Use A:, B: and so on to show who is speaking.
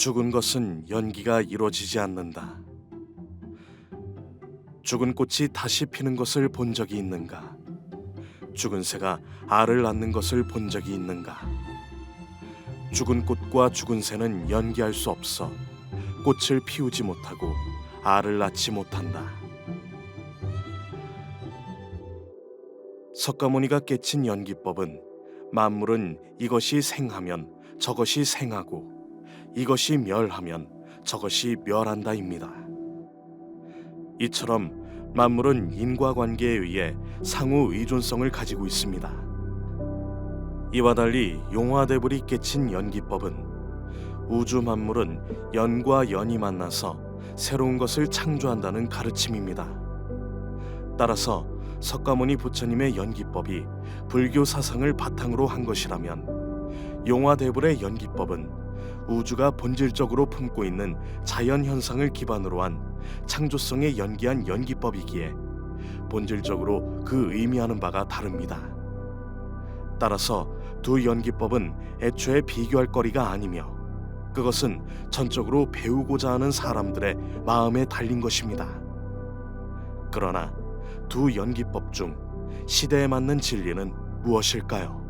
A: 죽은 것은 연기가 이루어지지 않는다. 죽은 꽃이 다시 피는 것을 본 적이 있는가? 죽은 새가 알을 낳는 것을 본 적이 있는가? 죽은 꽃과 죽은 새는 연기할 수 없어 꽃을 피우지 못하고 알을 낳지 못한다. 석가모니가 깨친 연기법은 만물은 이것이 생하면 저것이 생하고 이것이 멸하면 저것이 멸한다입니다. 이처럼 만물은 인과관계에 의해 상호 의존성을 가지고 있습니다. 이와 달리 용화대불이 깨친 연기법은 우주 만물은 연과 연이 만나서 새로운 것을 창조한다는 가르침입니다. 따라서 석가모니 부처님의 연기법이 불교 사상을 바탕으로 한 것이라면 용화대불의 연기법은 우주가 본질적으로 품고 있는 자연 현상을 기반으로 한 창조성에 연기한 연기법이기에 본질적으로 그 의미하는 바가 다릅니다. 따라서 두 연기법은 애초에 비교할 거리가 아니며 그것은 전적으로 배우고자 하는 사람들의 마음에 달린 것입니다. 그러나 두 연기법 중 시대에 맞는 진리는 무엇일까요?